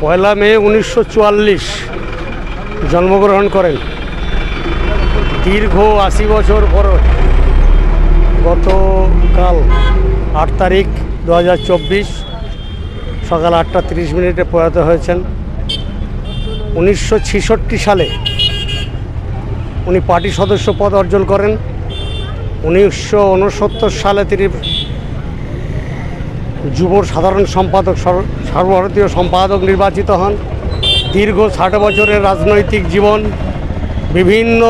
পয়লা মে উনিশশো চুয়াল্লিশ জন্মগ্রহণ করেন। দীর্ঘ আশি বছর পর গতকাল আট তারিখ দু হাজার চব্বিশ সকাল আটটা তিরিশ মিনিটে প্রয়াত হয়েছেন। উনিশশো ছেষট্টি সালে উনি পার্টি সদস্য পদ অর্জন করেন। উনিশশো উনসত্তর সালে তিনি যুব সাধারণ সম্পাদক সর- সর্বভারতীয় সম্পাদক নির্বাচিত হন। দীর্ঘ ষাট বছরের রাজনৈতিক জীবন, বিভিন্ন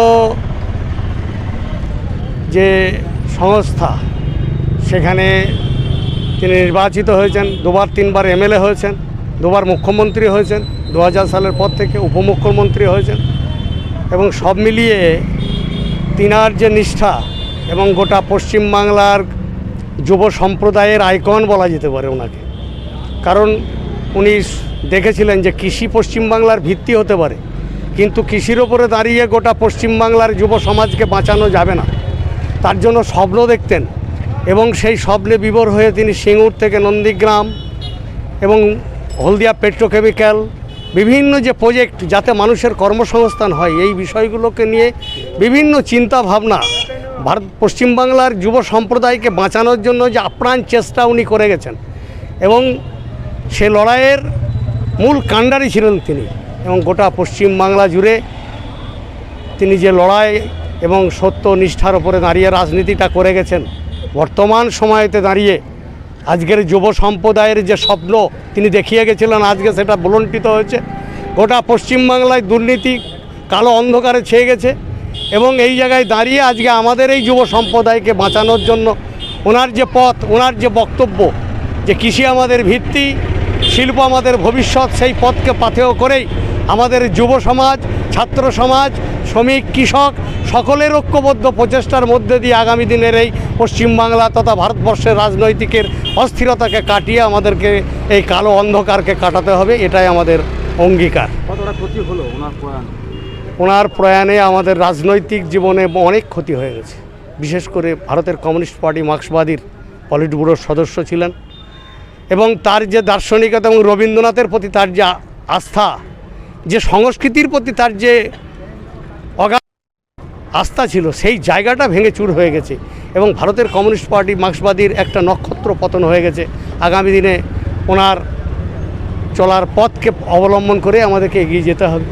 যে সংস্থা, সেখানে তিনি নির্বাচিত হয়েছেন, দুবার তিনবার এমএলএ হয়েছেন, দুবার মুখ্যমন্ত্রী হয়েছেন দু হাজার সালের পর থেকে উপমুখ্যমন্ত্রী হয়েছেন এবং সব মিলিয়ে তিনার যে নিষ্ঠা এবং গোটা পশ্চিমবাংলার যুব সম্প্রদায়ের আইকন বলা যেতে পারে ওনাকে। কারণ উনি দেখেছিলেন যে কৃষি পশ্চিমবাংলার ভিত্তি হতে পারে, কিন্তু কৃষির ওপরে দাঁড়িয়ে গোটা পশ্চিমবাংলার যুব সমাজকে বাঁচানো যাবে না। তার জন্য স্বপ্ন দেখতেন এবং সেই স্বপ্নে বিভোর হয়ে তিনি সিঙ্গুর থেকে নন্দীগ্রাম এবং হলদিয়া পেট্রোকেমিক্যাল বিভিন্ন যে প্রজেক্ট যাতে মানুষের কর্মসংস্থান হয়, এই বিষয়গুলোকে নিয়ে বিভিন্ন চিন্তা ভাবনা ভারত পশ্চিমবাংলার যুব সম্প্রদায়কে বাঁচানোর জন্য যে আপ্রাণ চেষ্টা উনি করে গেছেন। এবং সে লড়াইয়ের মূল কাণ্ডারি ছিলেন তিনি। এবং গোটা পশ্চিমবাংলা জুড়ে তিনি যে লড়াই এবং সত্য নিষ্ঠার ওপরে দাঁড়িয়ে রাজনীতিটা করে গেছেন, বর্তমান সময়তে দাঁড়িয়ে আজকের যুব সম্প্রদায়ের যে স্বপ্ন তিনি দেখিয়ে গেছিলেন, আজকে সেটা বুলন্টিত হয়েছে। গোটা পশ্চিমবাংলায় দুর্নীতি কালো অন্ধকারে ছেয়ে গেছে। এবং এই জায়গায় দাঁড়িয়ে আজকে আমাদের এই যুব সম্প্রদায়কে বাঁচানোর জন্য ওনার যে পথ, ওনার যে বক্তব্য, যে কৃষি আমাদের ভিত্তি, শিল্প আমাদের ভবিষ্যৎ, সেই পথকে পাথেয় করেই আমাদের যুব সমাজ, ছাত্র সমাজ, শ্রমিক, কৃষক সকলের ঐক্যবদ্ধ প্রচেষ্টার মধ্যে দিয়ে আগামী দিনের এই পশ্চিমবাংলা তথা ভারতবর্ষের রাজনৈতিকের অস্থিরতাকে কাটিয়ে আমাদেরকে এই কালো অন্ধকারকে কাটাতে হবে, এটাই আমাদের অঙ্গীকার। কতটা ক্ষতি হলো ওনার ওনার প্রয়াণে আমাদের রাজনৈতিক জীবনে অনেক ক্ষতি হয়ে গেছে। বিশেষ করে ভারতের কমিউনিস্ট পার্টি মার্ক্সবাদীর পলিট ব্যুরোর সদস্য ছিলেন এবং তার যে দার্শনিকতা এবং রবীন্দ্রনাথের প্রতি তার যে আস্থা, যে সংস্কৃতির প্রতি তার যে অগাধ আস্থা ছিল, সেই জায়গাটা ভেঙে চুর হয়ে গেছে এবং ভারতের কমিউনিস্ট পার্টি মার্ক্সবাদীর একটা নক্ষত্র পতন হয়ে গেছে। আগামী দিনে ওনার চলার পথকে অবলম্বন করে আমাদেরকে এগিয়ে যেতে হবে।